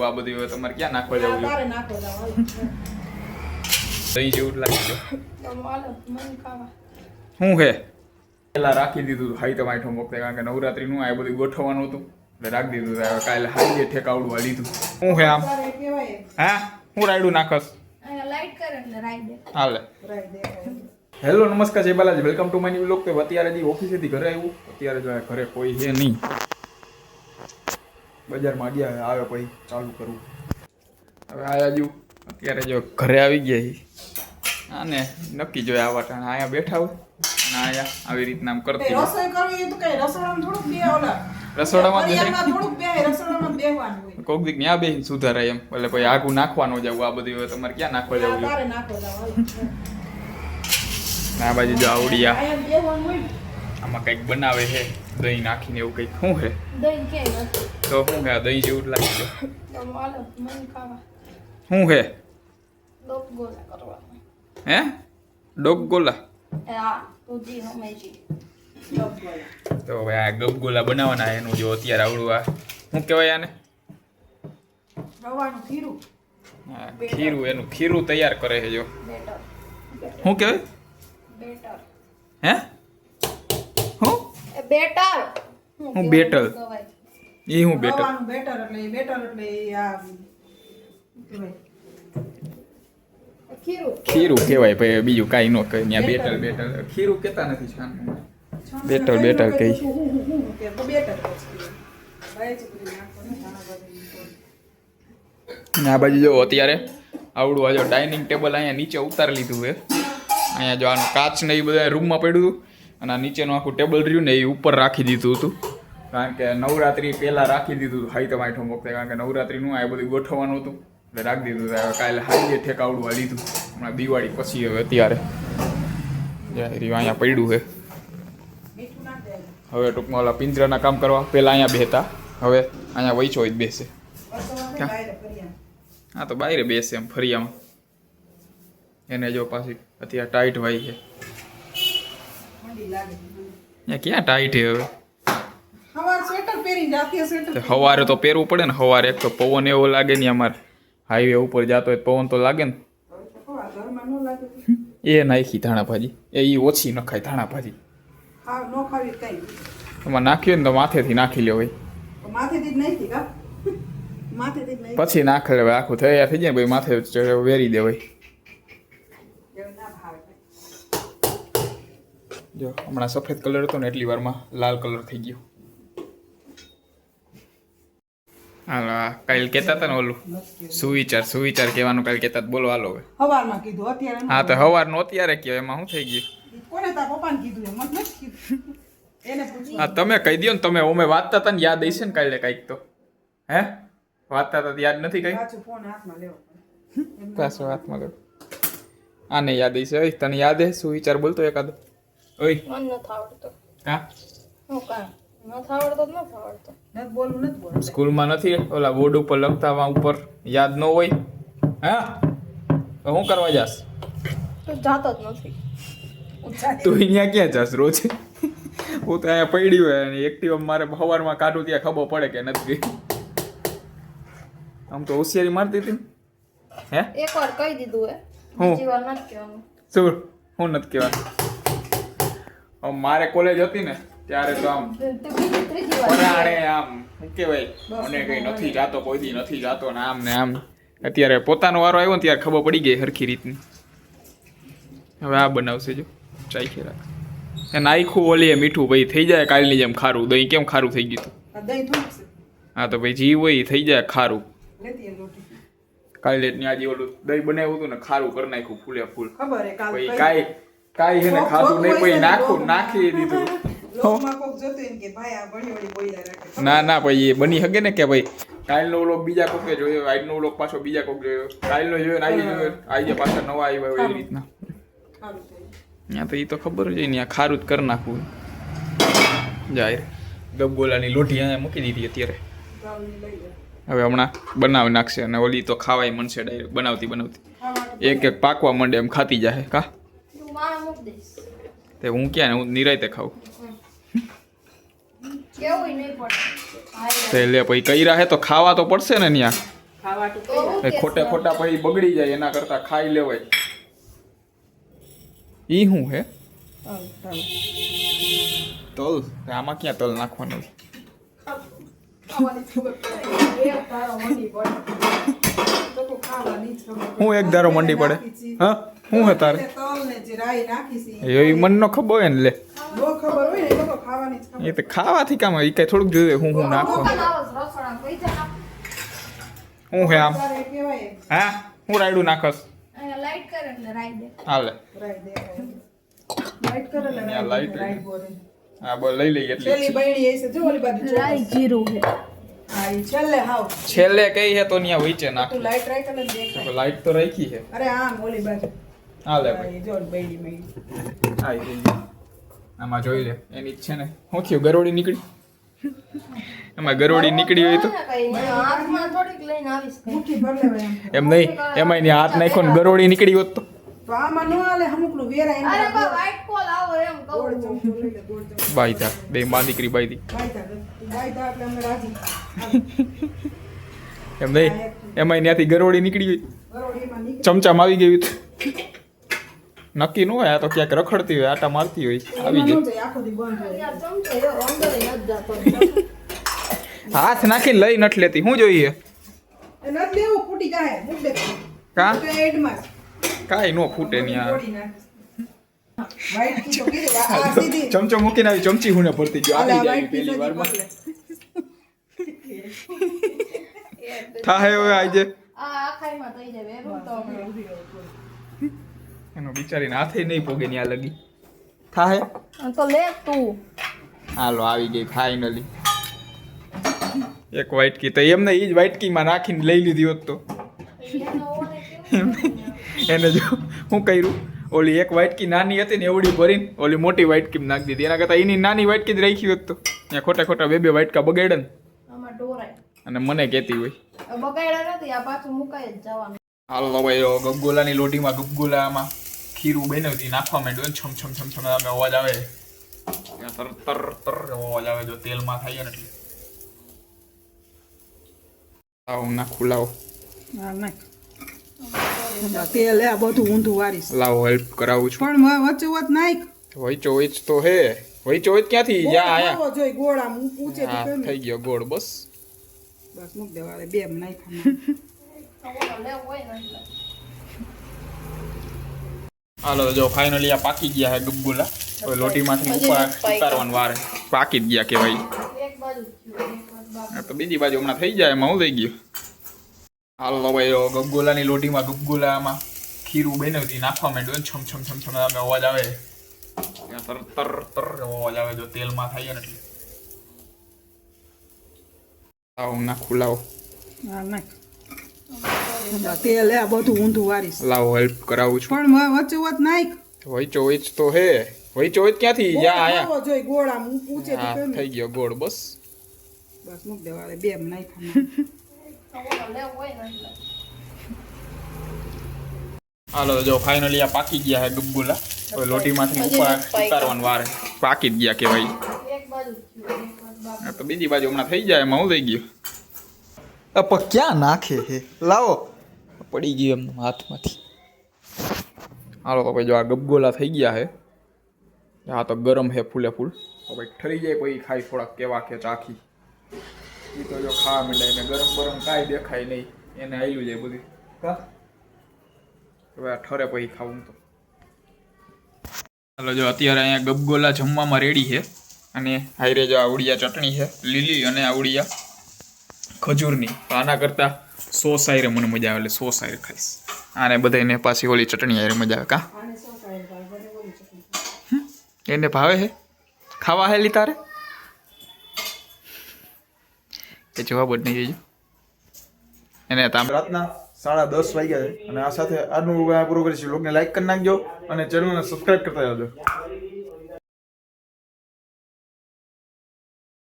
જવું આ બધું તમારે ક્યાં નાખવા જવું દહીં જેવું લાગે હાલો ખાવા. શું છે? પેલા રાખી દીધું હાઈ તો માઠો વખતે કારણ કે નવરાત્રીનું આ બધું ગોઠવવાનું હતું. એટલે રાખી દીધું હવે કાલે હાઈ ઠેકાવડું આ લીધું શું છે આમ? હા? હું રાયડું નાખસ? હાલે. હેલો નમસ્કાર જય Balaji. Welcome to my new તો અત્યારે જે ઓફિસેથી ઘરે આવ્યું અત્યારે જો ઘરે કોઈ છે નહીં. બજારમાં ગયા આવે પછી ચાલુ કરવું હવે આયા જુ અત્યારે જો ઘરે આવી ગયા ઈ. આને નક્કી જોઈએ આવા ટાણે અહીંયા બેઠા હોય અને અહીંયા આવી રીતના આમ કરતી. રસોઈ કરવી તો કઈ રસોડામાં થોડુંક બે ઓલા રસોડામાં થોડુંક બે રસોડામાં બેહવાનું કોક દીક ન્યા બેહીને સુધારાય એમ એટલે પછી આગું નાખવાનું જવું આ બધું તમારે ક્યાં નાખવા જવું? આ બાજુ જો આવડિયા. આમાં કંઈક બનાવે છે દહીં નાખીને એવું કંઈક શું છે? તો શું છે આ દહીં જેવું લાગે છે? શું છે? હે? ડોગ ગોલા? એ આ તુજી હમેજી લોક ગોલા. તો હવે આ ગબગોલા બનાવવાના એનું જો અત્યારે આવડું આ. શું કહેવાય આને? ખીરું. ખીરું એનું ખીરું તૈયાર કરે છે જો. શું કહેવાય? હે? બેટર. હું બેટર? એ હું બેટર. બેટર એટલે બેટર એટલે આ ખીરું. ખીરું કહેવાય ભાઈ બીજું કાંઈ ન કહે ત્યાં બેટર. બેટર ખીરું કહેતા નથી છાન. બેટર, બેટર કહી. હું, હું, હું, હું આ બાજુ જો અત્યારે આવડું આજે ડાઇનિંગ ટેબલ અહીંયા નીચે ઉતારી લીધું છે. અહીંયા જો આનું કાચ ને એ બધા રૂમમાં પડ્યું હતું. અને નીચેનું આખું ટેબલ રહ્યું ને એ ઉપર રાખી દીધું હતું. કારણ કે નવરાત્રી પહેલાં રાખી દીધું હતું. હાઈ તો આઠમ વખતે કારણ કે નવરાત્રીનું આ બધું ગોઠવવાનું હતું. એટલે રાખી દીધું હતું. કાલે હાઈએ ઠેકાવડવા લીધું. હમણાં દિવાળી પછી હવે અત્યારે. અહીંયા પડ્યું છે. હવે ટૂંકમાં ઓલા પિંજરાના કામ કરવા. પહેલાં અહીંયા બેહતા. હવે અહીંયા વૈચો જ બેસે. હા, તો બાયરે બેસે એમ ફરિયામાં. એને જો પાછી અત્યારે ટાઈટ વાય છે. ક્યાં ટાઈટ છે હવે? સ્વેટર તો પહેરવું પડે ને સવારે એક તો પવન એવો લાગે ને અમારે. હાઈવે ઉપર જતો હોય પવન તો લાગે ને. એ નાખી ધાણા ભાજી. એ ઓછી નખાય ધાણા ભાજી. એમાં નાખ્યો ને તો માથેથી નાખી લે ભાઈ. માથેથી જ નહીં કા? માથેથી જ નહીં પછી નાખે આખું તૈયાર થઈ જાય ભાઈ માથે વેરી દે ભાઈ એવું ના ભાવે જો હમણાં સફેદ કલર હતો ને એટલી વારમાં લાલ કલર થઈ ગયો. હાલો કાલ કહેતા હતા ને ઓલું સુવિચાર સુવિચાર કહેવાનું કાલ કહેતા હતા. બોલો હાલો હવે. સવારમાં કીધું અત્યારે હા તો સવારનો અત્યારે કયો એમાં શું થઈ ગયું? કોને તાર પપ્પાને કીધું એમ? મને કીધું. એને પૂછ્યું. હા તમે કહી દો ને તમે ઓમે વાંચતા હતા ને યાદ હશે ને કાલે કાંઈક તો. હે? વાંચતા હતા યાદ નથી કઈ? પાછું ફોન હાથમાં લેવો પાછો હાથમાં લેવો. આને યાદ હશે તને યાદ હે? સુવિચાર બોલતો એકાદો. ઓય. મન ન થાવડતો હા? હું કા ન થાવડતો ન થાવડતો ન નથી ન બોલવું. સ્કૂલમાં નથી? ઓલા બોર્ડ ઉપર લખતા વા ઉપર યાદ ન હોય? હા? તો શું કરવા જાસ તો જાતો જ નથી. તું અહીંયા ક્યાં જાસ રોજ? હું તો અહીંયા પડી હોય અને એક્ટિવા મારે સવારમાં કાઢું ત્યાં ખબર પડે કે નથી આમ તો હોશિયારી મારતી હતી હે? એકવાર કહી દીધું હે. હું? શું? હું નથી કહેવાનું. મારે કોલેજ હતી ને ત્યારે તો આમ પરાણે આમ શું કહેવાય મને કઈ નથી જાતો કોઈ દી નથી જાતો ને આમ ને આમ. અત્યારે પોતાનો વારો આવ્યો ને ત્યારે ખબર પડી ગઈ હરખી રીતની. હવે આ બનાવશે જો ચાઈ રાખ એ નાખું ઓલી મીઠું ભાઈ થઈ જાય કાલની જેમ ખારું. દહીં કેમ ખારું થઈ ગયું હતું આ દહીં થોડુંક છે. હા તો ભાઈ જી હોય થઈ જાય ખારું. કાલે આજે ઓલું દહીં બનાવ્યું હતું ને ખારું કરી નાખ્યું ફૂલે ફૂલ. ખબર કઈ- કાંઈ કાંઈ એને ખાધું નહીં પછી નાખું. નાખી દીધું. ને ના ના ભાઈ એ બની શકે ને કે ભાઈ કાલનો વ્લોગ બીજા કોકે જોયો આજનો વ્લોગ પાછો બીજા કોક જોયો. કાલનો જોયો ને આજે જોયો આજે પાછા નવા આવ્યા હોય એવી રીતના. ત્યાં તો એ તો ખબર જ નહીં ને ખારું જ કરી નાખવું. જાય ગબગોલાની લોટી અહીંયા મૂકી દીધી અત્યારે. હવે હમણાં બનાવી નાખશે અને ઓલી તો ખાવાય મનશે ડાયરેક્ટ બનાવતી બનાવતી. એક એક પાકવા માંડે એમ ખાતી જાય કા? હું મૂક દઈશ. તે હું ક્યાં હું નિરાયતે ખાઉં. કેવું નહીં પડે તે લે પછી કઈ રાહે તો ખાવા તો પડશે ને ત્યાં એ ખોટે ખોટા પછી બગડી જાય એના કરતા ખાઈ લેવાય. ઈ શું હે? તલ આમાં ક્યાં તલ નાખવાનું ખાવાની હું એક ધારો મંડી પડે. હા? શું હે તારે? એ મન નો ખબર હોય ને લે. બહુ ખબર હોય ને એ તો ખાવાથી કામ એ ઈ કઈ થોડુંક જોઈએ હું હું નાખો હું હે આમ? હા? હું રાયડું નાખસ? લાઈટ કરે એટલે રાઈ દે. હાલે. લાઈટ કરે એટલે ત્યાં રાઈ light રાઈ બોલે હા બોલ લઈ લઈએ એટલી છેલ્લી હે હા હાવ. છેલ્લે કઈ હે તો ત્યાં વીચે નાખ. તું લાઈટ રાઈ કરે દેખાય લાઈટ તો રાખી હે અરે હા ઓલી બાજુ. હાલે લે ભાઈ. જો બેડી બહેણી આઈ રહી આમાં જોઈ લે. એની છે ને. હું થયું? ગરોડી નીકળી? એમાં ગરોડી નીકળી હોય તો? એમ. નહીં એમાં એની હાથ નાખ્યો ને ગરોડી નીકળી હોત તો. ભાઈ આમાં ન હાલે અમુકનું વેરાય અરે એને બા white કોલ આવો એમ ગોળ કહું ચમચો લઈ લે ગોળ ચમચો. બાઈ થા બે માં દીકરી બાઈ દી. એમ નહીં? એમાં ત્યાંથી ગરોળી નીકળી હોય ગરોડીમાં ચમચામાં આવી ગઈ હોય નક્કી ન હોય આ તો ક્યાંક રખડતી હોય આટા મારતી હોય. આવી એમાં જાય ન જાય, આખો દી બંધ હોય. યાર ચમચો એવો અંદર નથી જતો. હાથ નાખીને લઈ નથી લેતી. શું જોઈએ? એ નથી લેવું ફૂટી જાય. મૂક દે. કા? કાંઈ નો ફૂટે નહીં નાખ. આ ચમચો મૂકીને આવી ચમચી હું ભરતી ગયો. આવી આ જાય પેલી વારમાં. થાય હવે આજે. આ આખાઈમાં થઈ જાય વેરું તો હમણાં. એનો બિચારીને હાથે નહીં પોગે ન્યા લગી. થાય તો લે તું. હાલો આવી ગઈ ફાઇનલી એક વાઇટકી કી તો એમને એ જ વાઇટકીમાં નાખીને લઈ લીધી હોત તો. એને જો હું કર્યું? ઓલી એક વાટકી નાની હતી ને એવડી ભરીને ઓલી મોટી વાટકી નાખી દીધી. એના કરતાં એની નાની વાટકી જ રાખી હોત તો. ત્યાં ખોટા ખોટા બે બે વાટકા બગાડે ને. અને મને કહેતી હોય. આ બગાડ્યા નથી આ પાછું મુકાઈ જ જવાનું. હાલો ભાઈ ગગગોલાની લોટીમાં ગગગોલામાં ખીરું બનાવતી નાખવા માંડ્યું ને છમ છમ છમ છમ અવાજ આવે. તર તર તર અવાજ આવે જો તેલમાં થાય ને એટલે. આવું નાખું લાવો. નાખ. તેલ આ બધું ઊંધું વારીશ લાવો હેલ્પ કરાવું છું. પણ વચ્ચે વચ નાખ. વૈચો વૈચ તો હે. વૈચો વૈચ ક્યાંથી? જા આયા. જોઈ ગોળ આમ ઊંચે થઈ ગયો ગોળ બસ. બસ મૂક દેવા બે નાખ્યા ઓલો લેવું હોય ને એટલે. હાલો જો ફાઇનલી આ પાકી ગયા હે ગબ્બુલા હવે લોટીમાંથી ઉપર ઉતારવાનું વારે. પાકી જ ગયા. આ તો બીજી બાજુ હમણાં થઈ જાય એમાં હું થઈ ગયું? હાલો ભાઈ ગગોલાની લોટીમાં ગગોલામાં ખીરું બનાવતી નાખવા માંડ્યું છમ છમ છમ છમ અમે અવાજ આવે. તર તર તર અવાજ આવે જો તેલમાં થાય ને એટલે. લાવો નાખું લાવો. તેલ આ બધું ઊંધું વારીશ. લાવો હેલ્પ કરાવું છું. પણ વચ્ચે વચ નાખ. વૈચો વૈચ તો હે. વૈચો વૈચ ક્યાંથી? યા આયા. જોઈ ગોળ આમ ઊંચે થઈ ગયો ગોળ બસ. બસ મૂક દેવા બે નાખ્યા. ઓલો લેવું હોય ને એટલે. હાલો તો જો ફાઇનલી આ પાકી ગયા હે ગગગોલા હવે લોટીમાંથી હજી ઉપર નથી પાક્યા. ઉતારવાનું વારે. પાકી જ ગયા કેવાય એક બાજુ જ થયું, એક બાજુ બાકી. આ તો બીજી બાજુ હમણાં થઈ જાય એમાં હું થઈ ગયું? અપ ક્યાં નાખે હે? લાવો. પડી ગયું એમ હાથમાંથી. હાલો તો ભાઈ જો આ ગબગોલા થઈ ગયા હે. આ તો ગરમ હે ફૂલે ફૂલ. તો ભાઈ ઠરી જાય પછી ખાઈ થોડાક કેવા કે ચાખી. એ તો જો ખાવા માંડે એને ગરમ ગરમ કાંઈ દેખાય નહીં એને આવ્યું જાય બધું. હા હવે આ ઠરે પછી ખાવું તો. હાલો જો અત્યારે અહીંયા ગબગોલા જમવામાં રેડી છે અને હાઈરે જો આવડિયા ચટણી છે લીલી અને આવડિયા ખજૂરની. તો આના કરતાં સોસ હાઈરે મને મજા આવે એટલે સોસ હાઈરે ખાઈશ. આને બધાને પાછી ઓલી ચટણી હાઈરે મજા આવે. કા? એને ભાવે છે? ખાવા હેલી તારે? એ જવાબ જ નહીં એને રાતના સાડા દસ વાગ્યા છે. અને આ સાથે આજનું પૂરું કરીશું. લોકોને લાઈક કરી નાખજો અને ચેનલને સબસ્ક્રાઈબ કરતા જાજો